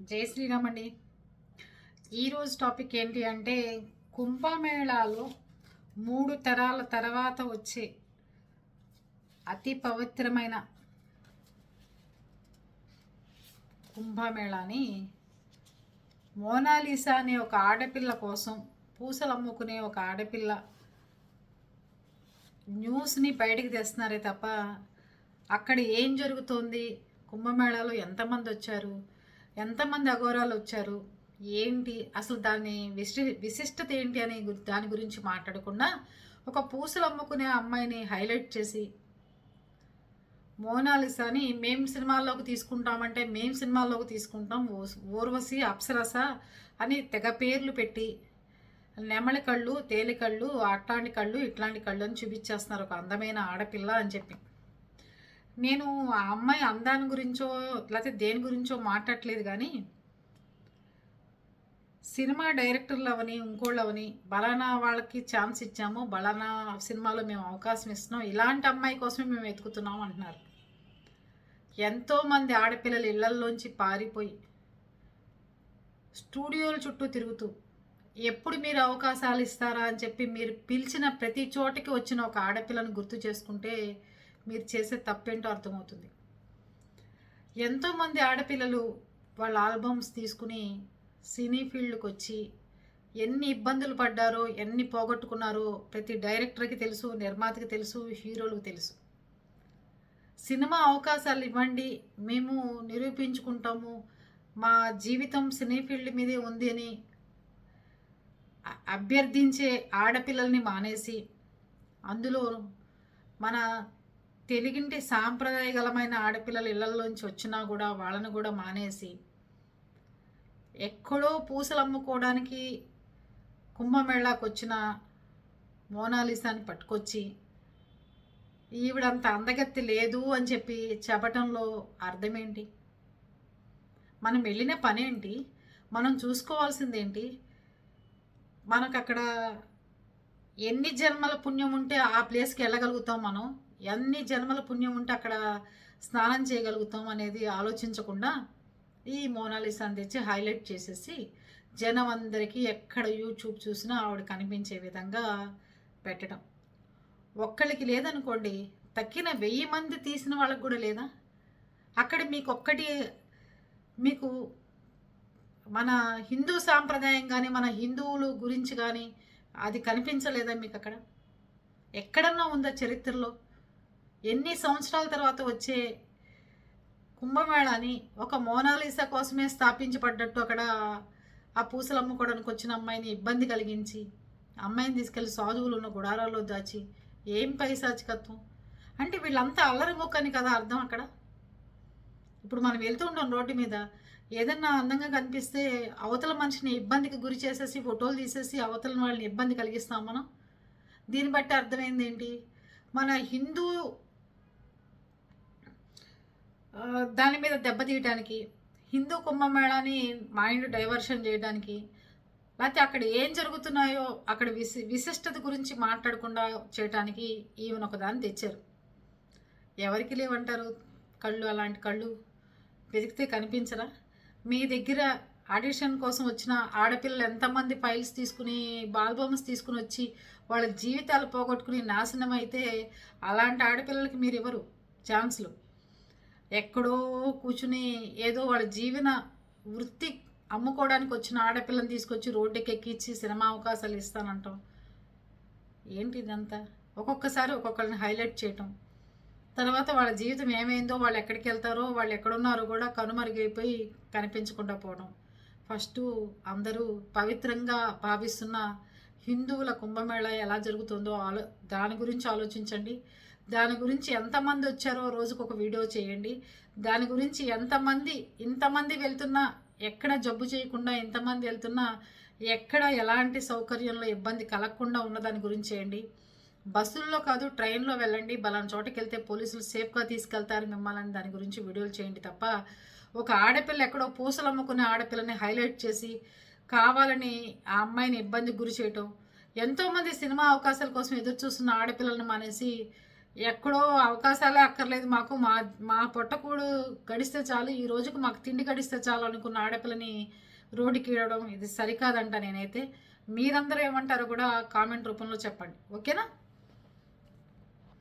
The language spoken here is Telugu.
జై శ్రీరామ్ అండి. ఈరోజు టాపిక్ ఏంటి అంటే కుంభమేళాలో మూడు తరాల తర్వాత వచ్చే అతి పవిత్రమైన కుంభమేళాని మోనాలిసా అనే ఒక ఆడపిల్ల కోసం పూసలు అమ్ముకునే ఒక ఆడపిల్ల న్యూస్ని బయటికి తెస్తున్నారే తప్ప అక్కడ ఏం జరుగుతోంది? కుంభమేళాలో ఎంతమంది వచ్చారు? ఎంతమంది అఘోరాలు వచ్చారు? ఏంటి? అసలు దాని విశి విశిష్టత ఏంటి అని దాని గురించి మాట్లాడకుండా ఒక పూసలు అమ్ముకునే అమ్మాయిని హైలైట్ చేసి మోనాలిసాని మేం సినిమాల్లోకి తీసుకుంటామంటే మేం సినిమాల్లోకి తీసుకుంటాం. ఓర్వశి ఊర్వశి అప్సరస అని తెగ పేర్లు పెట్టి నెమలి కళ్ళు తేలికళ్ళు అట్లాంటి కళ్ళు ఇట్లాంటి కళ్ళు అని చూపించేస్తున్నారు. ఒక అందమైన ఆడపిల్ల అని చెప్పి. నేను ఆ అమ్మాయి అందాన్ని గురించో లేకపోతే దేని గురించో మాట్లాడట్లేదు కానీ సినిమా డైరెక్టర్లు అవని ఇంకోళ్ళు అవని బలానా వాళ్ళకి ఛాన్స్ ఇచ్చాము బలానా సినిమాలో మేము అవకాశం ఇస్తున్నాం ఇలాంటి అమ్మాయి కోసమే మేము వెతుకుతున్నాం అంటున్నారు. ఎంతోమంది ఆడపిల్లలు ఇళ్ళల్లోంచి పారిపోయి స్టూడియోల చుట్టూ తిరుగుతూ ఎప్పుడు మీరు అవకాశాలు ఇస్తారా అని చెప్పి మీరు పిలిచిన ప్రతి చోటకి వచ్చిన ఒక ఆడపిల్లను గుర్తు చేసుకుంటే మీరు చేసే తప్పేంటో అర్థమవుతుంది. ఎంతోమంది ఆడపిల్లలు వాళ్ళ ఆల్బమ్స్ తీసుకుని సినీ ఫీల్డ్కి వచ్చి ఎన్ని ఇబ్బందులు పడ్డారో ఎన్ని పోగొట్టుకున్నారో ప్రతి డైరెక్టర్కి తెలుసు నిర్మాతకి తెలుసు హీరోలకు తెలుసు. సినిమా అవకాశాలు ఇవ్వండి మేము నిరూపించుకుంటాము మా జీవితం సినీ ఫీల్డ్ మీదే ఉంది అని అభ్యర్థించే ఆడపిల్లల్ని మానేసి అందులో మన తెలుగింటి సాంప్రదాయగలమైన ఆడపిల్లలు ఇళ్ళలోంచి వచ్చినా కూడా వాళ్ళని కూడా మానేసి ఎక్కడో పూసలు అమ్ముకోవడానికి కుంభమేళాకు వచ్చిన మోనాలిసాని పట్టుకొచ్చి ఈవిడంత అందగత్తి లేదు అని చెప్పి చెప్పటంలో అర్థమేంటి? మనం వెళ్ళిన పనేంటి? మనం చూసుకోవాల్సిందేంటి? మనకు అక్కడ ఎన్ని జన్మల పుణ్యం ఉంటే ఆ ప్లేస్కి వెళ్ళగలుగుతాం మనం? ఎన్ని జన్మల పుణ్యం ఉంటే అక్కడ స్నానం చేయగలుగుతాం అనేది ఆలోచించకుండా ఈ మోనాలిసాని తెచ్చి హైలైట్ చేసేసి జనం అందరికీ ఎక్కడ యూట్యూబ్ చూసినా ఆవిడ కనిపించే విధంగా పెట్టడం. ఒక్కళ్ళకి లేదనుకోండి తక్కిన వెయ్యి మంది తీసిన వాళ్ళకి కూడా లేదా? అక్కడ మీకు ఒక్కటి మీకు మన హిందూ సాంప్రదాయం కానీ మన హిందువులు గురించి కానీ అది కనిపించలేదా మీకు అక్కడ ఎక్కడన్నా ఉందా చరిత్రలో? ఎన్ని సంవత్సరాల తర్వాత వచ్చే కుంభమేళాని ఒక మోనాలిసా కోసమే స్థాపించబడ్డట్టు అక్కడ ఆ పూసలు అమ్ముకోవడానికి వచ్చిన అమ్మాయిని ఇబ్బంది కలిగించి అమ్మాయిని తీసుకెళ్ళి సాధువులు ఉన్న గుడారాల్లో దాచి ఏం పైశాచికత్వం? అంటే వీళ్ళంతా అల్లరి మొక్కని కదా అర్థం అక్కడ? ఇప్పుడు మనం వెళ్తూ ఉంటాం రోడ్డు మీద ఏదన్నా అందంగా కనిపిస్తే అవతల మనిషిని ఇబ్బందికి గురి చేసేసి ఫోటోలు తీసేసి అవతల వాళ్ళని ఇబ్బంది కలిగిస్తాం మనం. దీన్ని బట్టి అర్థమైంది ఏంటి? మన హిందూ దాని మీద దెబ్బతీయటానికి హిందూ కుంభమేళాని మైండ్ డైవర్షన్ చేయడానికి లేకపోతే అక్కడ ఏం జరుగుతున్నాయో అక్కడ విశి విశిష్టత గురించి మాట్లాడకుండా చేయటానికి ఈమెను ఒకదాన్ని తెచ్చారు. ఎవరికి లేవంటారు? కళ్ళు అలాంటి కళ్ళు వెతికితే కనిపించరా? మీ దగ్గర ఆడిషన్ కోసం వచ్చిన ఆడపిల్లలు ఎంతమంది ఫైల్స్ తీసుకుని బాల్బమ్స్ తీసుకుని వచ్చి వాళ్ళ జీవితాలు పోగొట్టుకుని నాశనం అయితే అలాంటి ఆడపిల్లలకి మీరు ఇవ్వరు ఛాన్స్లు. ఎక్కడో కూర్చుని ఏదో వాళ్ళ జీవన వృత్తి అమ్ముకోవడానికి వచ్చిన ఆడపిల్లని తీసుకొచ్చి రోడ్డుకి ఎక్కించి సినిమా అవకాశాలు ఇస్తానంటాం. ఏంటి ఇదంతా? ఒక్కొక్కసారి ఒక్కొక్కరిని హైలైట్ చేయటం. తర్వాత వాళ్ళ జీవితం ఏమైందో వాళ్ళు ఎక్కడికి వెళ్తారో వాళ్ళు ఎక్కడున్నారో కూడా కనుమరుగైపోయి కనిపించకుండా పోవడం. ఫస్ట్ అందరూ పవిత్రంగా భావిస్తున్న హిందువుల కుంభమేళ ఎలా జరుగుతుందో ఆలో దాని గురించి ఆలోచించండి. దాని గురించి ఎంతమంది వచ్చారో రోజుకు ఒక వీడియో చేయండి. దాని గురించి ఎంతమంది ఇంతమంది వెళ్తున్నా ఎక్కడ జబ్బు చేయకుండా ఎంతమంది వెళ్తున్నా ఎక్కడ ఎలాంటి సౌకర్యంలో ఇబ్బంది కలగకుండా ఉన్న దాని గురించి చేయండి. బస్సుల్లో కాదు ట్రైన్లో వెళ్ళండి. బలానా చోటకి వెళ్తే పోలీసులు సేఫ్గా తీసుకెళ్తారు మిమ్మల్ని. దాని గురించి వీడియోలు చేయండి తప్ప ఒక ఆడపిల్ల ఎక్కడో పూసలు అమ్ముకునే ఆడపిల్లని హైలైట్ చేసి కావాలని ఆ అమ్మాయిని ఇబ్బందికి గురి చేయటం. ఎంతోమంది సినిమా అవకాశాల కోసం ఎదురు చూస్తున్న ఆడపిల్లలను మానేసి ఎక్కడో అవకాశాలే అక్కర్లేదు మాకు. మా మా పొట్టకూడు గడిస్తే చాలు. ఈ రోజుకు మాకు తిండి గడిస్తే చాలు అనుకున్న ఆడపిల్లని రోడ్డుకి ఇవ్వడం ఇది సరికాదంట నేనైతే. మీరందరూ ఏమంటారో కూడా కామెంట్ రూపంలో చెప్పండి. ఓకేనా?